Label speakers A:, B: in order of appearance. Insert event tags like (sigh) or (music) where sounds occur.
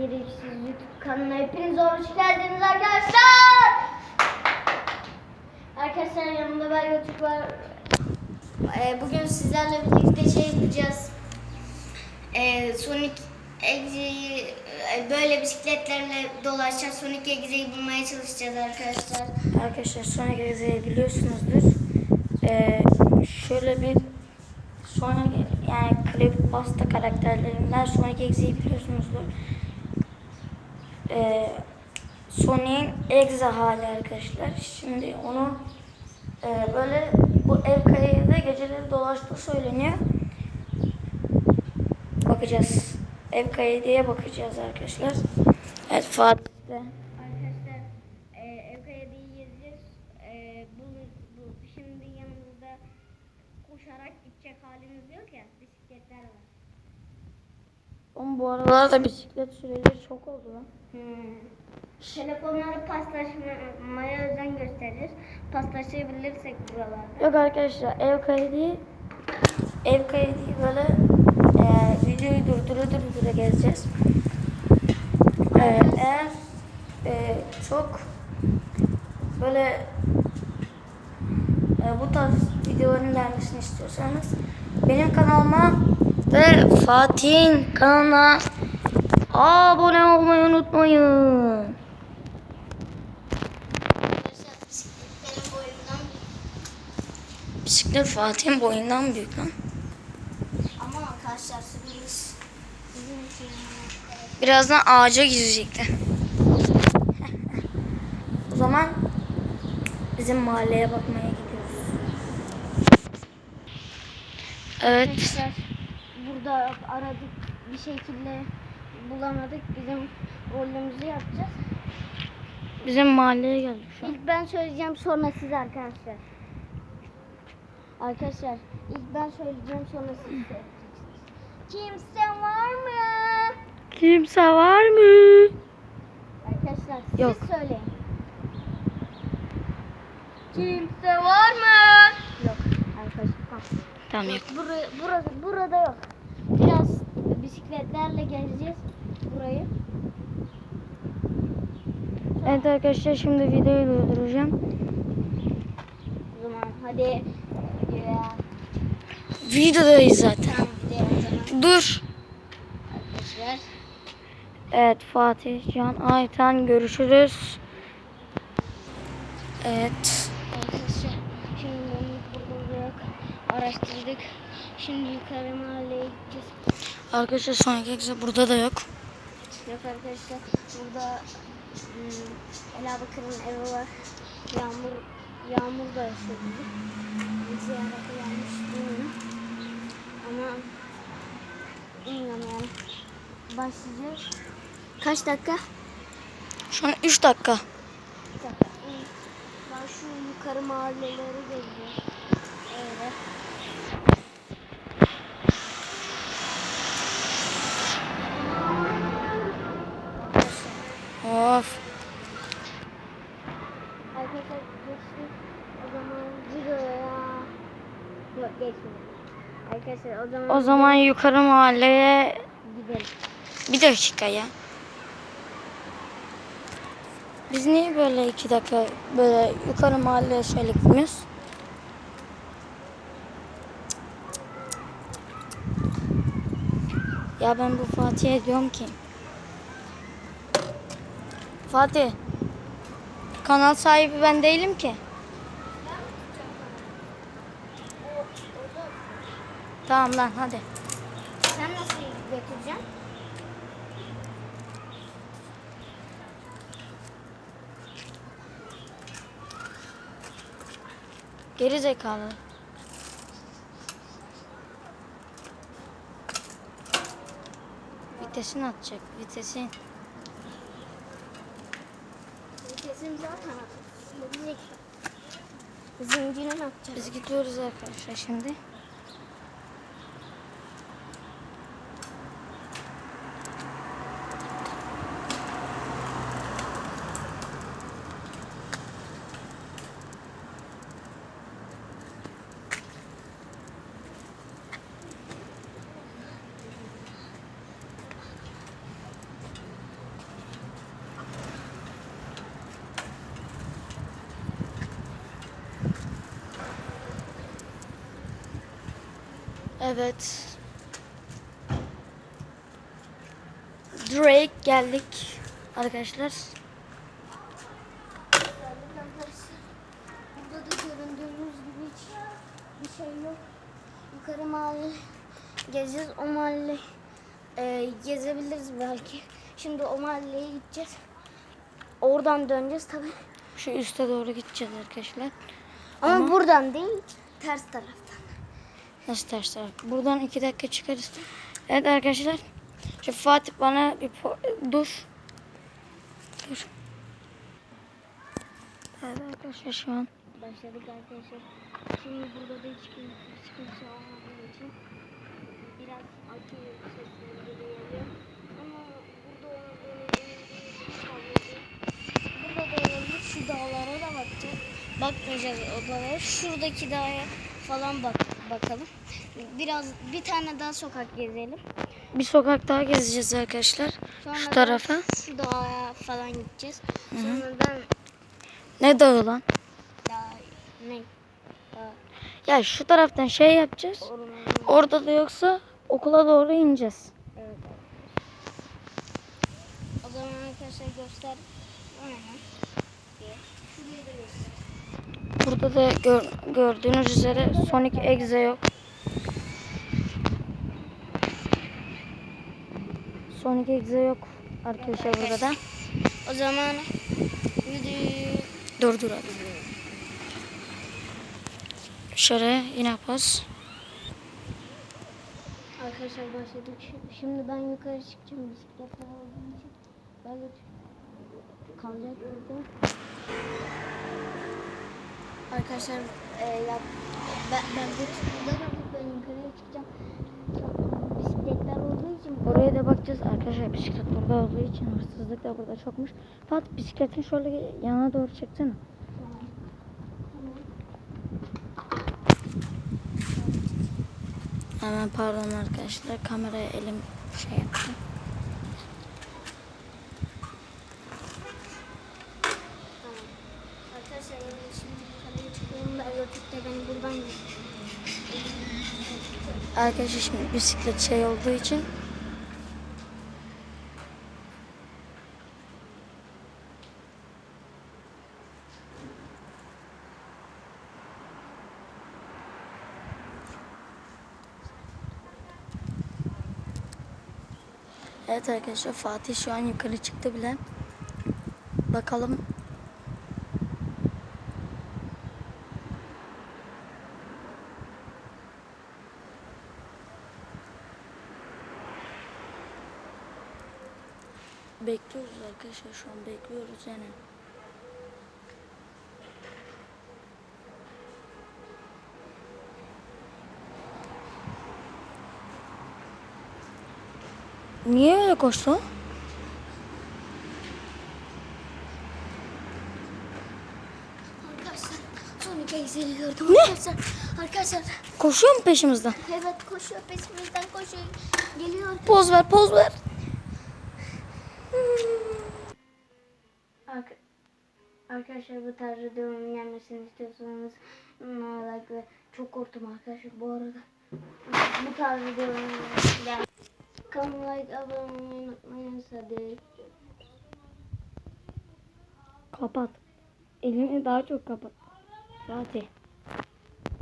A: Gereksiz YouTube kanalına hepiniz hoş geldiniz arkadaşlar. Arkadaşlar yanımda ben YouTube var. Ee, bugün sizlerle birlikte şey yapacağız. Ee, Sonic Exe'yi e, böyle bisikletlerle dolaşacağız. Sonic Exe'yi bulmaya çalışacağız arkadaşlar.
B: Arkadaşlar Sonic Exe'yi biliyorsunuzdur. Ee, şöyle bir Sonic yani Creepypasta karakterlerinden Sonic Exe'yi biliyorsunuzdur. Ee, Sonic'in Exe hali arkadaşlar. Şimdi onu e, böyle bu ev kayığında geceleri dolaştığı söyleniyor. Bakacağız. Ev kayığı diye bakacağız arkadaşlar. Evet Fatih.
A: Arkadaşlar e, Evkaya'yı gezeceğiz. E, bu, bu şimdi yanımızda koşarak gidecek halimiz yok ya bisikletler var.
B: Oğlum bu aralarda bisiklet süreleri çok oldu lan.
A: Hmm. Telefonları paslaşmaya özen gösteririz. Paslaşabilirsek buralarda.
B: Yok arkadaşlar ev kaydı ev kaydı böyle e, videoyu durdura durdura gezeceğiz. E, eğer e, çok böyle e, bu tarz videoların gelmesini istiyorsanız benim kanalıma ve Fatih'in kanalına abone olmayı unutmayın. Bisiklet Fatih'in boyundan büyük lan.
A: ama arkadaşlar için
B: Birazdan ağaca girecekler. (laughs) o zaman bizim mahalleye bakmaya gidiyoruz. Evet.
A: Arkadaşlar burada aradık bir şekilde bulamadık. Bizim rolümüzü yapacağız.
B: Bizim mahalleye geldik şu an.
A: İlk ben söyleyeceğim sonra siz arkadaşlar. Arkadaşlar ilk ben söyleyeceğim sonra siz söyleyeceksiniz. Kimse var mı?
B: Kimse var mı?
A: Arkadaşlar siz
B: Yok.
A: söyleyin. Kimse var mı? Yok arkadaşlar. Tamam.
B: Yok.
A: Burası, burası, burada yok. Bisikletlerle gezeceğiz burayı.
B: Evet arkadaşlar şimdi videoyu durduracağım.
A: O zaman hadi. Ya.
B: Videodayız zaten.
A: Tamam
B: Dur.
A: arkadaşlar.
B: Evet Fatih, Can, Aytan görüşürüz. Evet.
A: Arkadaşlar şimdi yok. Araştırdık. Şimdi yukarı mahalleye gideceğiz.
B: Arkadaşlar Sonic Exe burada da yok.
A: Yok arkadaşlar burada hmm, Ela Bakır'ın evi var. Yağmur Yağmur da. Ziyarete gelmiş bilmiyorum. Ama bilmiyorum yani. Başlayacağız. Kaç dakika?
B: Şu an 3 dakika.
A: Bir dakika. İyi. Ben şu yukarı mahalleleri geziyorum. Öyle.
B: Of.
A: Arkadaşlar geçtik. O zaman videoya... Yok geçmedik. Arkadaşlar o zaman,
B: O zaman yukarı mahalleye
A: gidelim.
B: bir dakika ya. Biz niye böyle iki dakika böyle yukarı mahalleye şöyle gitmiyoruz? Ya ben bu Fatih'e diyorum ki. Fatih. Kanal sahibi ben değilim ki. Tamam lan hadi.
A: Sen nasıl götüreceksin?
B: Geri zekalı. Vitesini atacak. Vitesin.
A: Kesin zaten atacak. Zincirini atacağız.
B: Biz gidiyoruz arkadaşlar şimdi. Evet. Drake geldik arkadaşlar.
A: Burada da göründüğünüz gibi hiç bir şey yok. Yukarı mahalle gezeceğiz. O mahalle e, gezebiliriz belki. Şimdi o mahalleye gideceğiz. Oradan döneceğiz tabii.
B: Şu üste doğru gideceğiz arkadaşlar.
A: Ama, buradan değil, ters taraftan.
B: Nasıl ters taraf? Buradan iki dakika çıkarız. Evet arkadaşlar. Şu Fatih bana bir dur. Dur. Evet arkadaşlar şu an
A: Başladık arkadaşlar. Şimdi burada da hiç, kimse olmadığı için biraz akü sesleri geliyor. Ama burada. Sadece Burada da olabilir. Şu dağlara da bakacağız. Bakmayacağız o dağlara. Şuradaki dağa falan bak bakalım. Biraz bir tane daha sokak gezelim.
B: bir sokak daha gezeceğiz arkadaşlar.
A: Sonra
B: Şu tarafa.
A: Şu dağa falan gideceğiz. Sonradan
B: Ne dağı lan?
A: dağ ne? Dağ
B: Ya şu taraftan şey yapacağız.
A: ormanı.
B: Orada da yoksa okula doğru ineceğiz.
A: Evet. O zaman arkadaşlar göster. O ne lan? Diye. Şurayı da göster.
B: Burada da gör- gördüğünüz üzere Sonic Exe yok. Sonic Exe yok arkadaşlar burada da.
A: O zaman videoyu
B: Dur dur hadi. Şöyle yine pas.
A: arkadaşlar başladık. Şi- Şimdi ben yukarı çıkacağım bisikletle olduğum için. Ben de kalacak burada. Arkadaşlar e, ya, ben, ben de burada kaldık. Ben yukarıya çıkacağım. Bisikletler olduğu için
B: Oraya da bakacağız arkadaşlar bisiklet burada olduğu için hırsızlık da burada çokmuş. Fatih bisikletin şöyle yana doğru çeksene. Hemen pardon arkadaşlar kameraya elim şey yaptı.
A: Tamam. Arkadaşlar ben şimdi yukarıya çıkıyorum da beni
B: Arkadaşlar şimdi bisiklet şey olduğu için Evet arkadaşlar Fatih şu an yukarı çıktı bile. Bakalım. Bekliyoruz arkadaşlar şu an bekliyoruz yani. Niye öyle koştu? o?
A: Arkadaşlar Sonic Excel'i gördüm arkadaşlar. Arkadaşlar
B: Koşuyor mu peşimizden?
A: evet koşuyor peşimizden koşuyor. Geliyor.
B: Poz ver poz ver.
A: Arkadaşlar bu tarz videomun gelmesini istiyorsanız bana like ve çok korktum arkadaşlar bu arada. Bu tarz videoların gel. Kanalıma like abone olmayı unutmayın hadi.
B: Kapat. Elini daha çok kapat. Fatih.